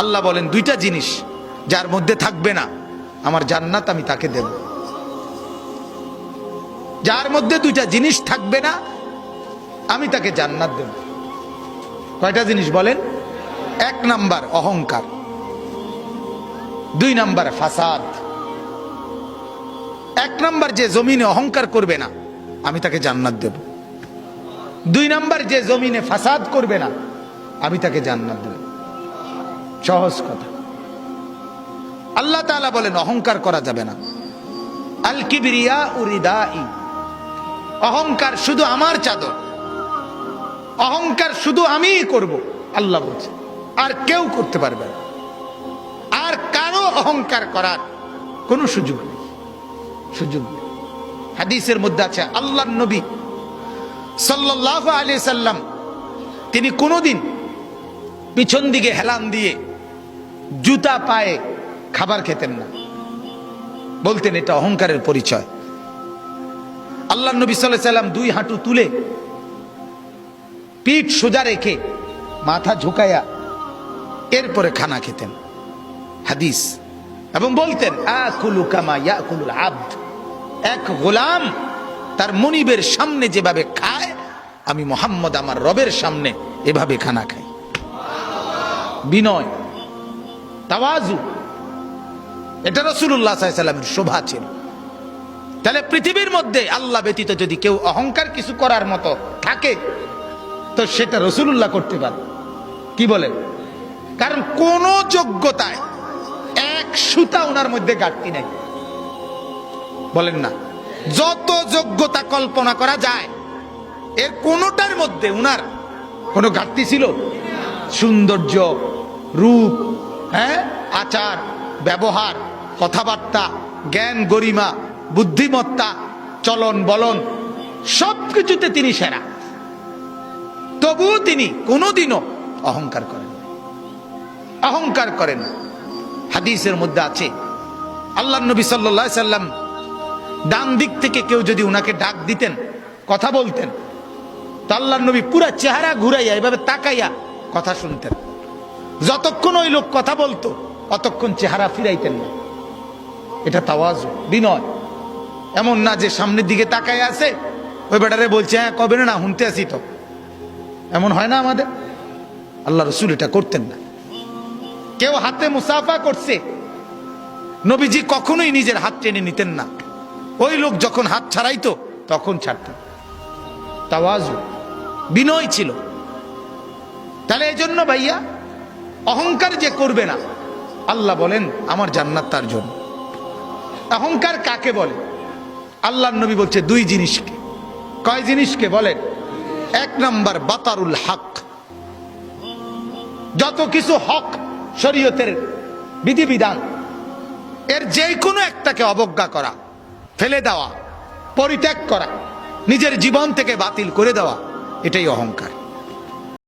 আল্লাহ বলেন দুইটা জিনিস যার মধ্যে থাকবে না, আমার জান্নাত আমি তাকে দেব। যার মধ্যে দুইটা জিনিস থাকবে না, আমি তাকে জান্নাত দেব। কয়টা জিনিস বলেন? এক নাম্বার অহংকার, দুই নাম্বার ফাসাদ, এক নাম্বার যে জমিনে অহংকার করবে না, আমি তাকে জান্নাত দেব। দুই নাম্বার যে জমিনে ফাসাদ করবে না, আমি তাকে জান্নাত দেব। সহজ কথা। আল্লাহ তাআলা বলেন, অহংকার করা যাবে না। আল কিবরিয়া উরিদাই অহংকার শুধু আমার চাদর। অহংকার শুধু আমিই করব, আল্লাহ বলছে। আর কেউ করতে পারবে না। আর কারও অহংকার করার কোনো সুযোগ নেই। সুযোগ নেই। হাদিসের মধ্যে আছে আল্লাহ নবী সাল্লাহ আলি সাল্লাম, তিনি কোনোদিন পিছন দিকে হেলান দিয়ে জুতা পায়ে খাবার খেতেন না। বলতেন এটা অহংকারের পরিচয়। আল্লাহ নবী সাল্লাহ সাল্লাম দুই হাঁটু তুলে পিঠ সোজা রেখে মাথা ঝুঁকাইয়া এরপরে খানা খেতেন। হাদিস। এবং বলতেন আব্দ। এক গোলাম তার মনিবের সামনে যেভাবে খায়, আমি মোহাম্মদ আমার রবের সামনে এভাবে খানা খাই। বিনয় তাওয়াজু। এটা রসুল্লাহ সাল্লামের শোভা ছিল। তাহলে পৃথিবীর মধ্যে আল্লাহ ব্যতীত যদি কেউ অহংকার কিছু করার মতো থাকে, তো সেটা রসুল্লাহ করতে পারে। কি বলেন? কারণ কোন যোগ্যতায় এক সুতা ওনার মধ্যে ঘাটতি নেই। বলেন না। যত যোগ্যতা কল্পনা করা যায়, এর কোনোটার মধ্যে উনার কোনো ঘাটতি ছিল? সৌন্দর্য, রূপ হ্যাঁ? আচার, ব্যবহার, কথাবার্তা, জ্ঞান, গরিমা, বুদ্ধিমত্তা, চলন বলন সব কিছুতে তিনি সেরা। তবুও তিনি কোনোদিনও অহংকার করেন অহংকার করেন হাদিসের মধ্যে আছে আল্লাহ নবী সাল্লাহ সাল্লাম ডান দিক থেকে কেউ যদি উনাকে ডাক দিতেন, কথা বলতেন, তো আল্লাহ নবী পুরা চেহারা ঘুরাইয়া, এভাবে তাকাইয়া কথা শুনতেন। যতক্ষণ ওই লোক কথা বলতো অতক্ষণ চেহারা ফিরাইতেন না। এটা তাওয়াজ, বিনয়। এমন না যে সামনের দিকে তাকায় আছে, ওই বেটারে বলছে হ্যাঁ কবে না শুনতে আসি তো। এমন হয় না আমাদের? আল্লাহ রসুল এটা করতেন না। কেউ হাতে মুসাফা করছে, নবীজি কখনোই নিজের হাত টেনে নিতেন না। ওই লোক যখন হাত ছাড়াইতো, তখন ছাড়তেন। তাওয়াজু, বিনয় ছিল। তাহলে এই জন্য ভাইয়া অহংকার যে করবে না। আল্লাহ বলেন, আমার জান্নাত তার জন্য। অহংকার কাকে বলে? আল্লাহ নবী বলছে, দুই জিনিসকে। কয় জিনিসকে বলেন? এক নাম্বার, বাতারুল হক। যত কিছু হক শরীয়তের বিধিবিধান, এর যে কোনো একটাকে অবজ্ঞা করা, ফেলে দেওয়া, পরিত্যাগ করা, নিজের জীবন থেকে বাতিল করে দেওয়া, এটাই অহংকার।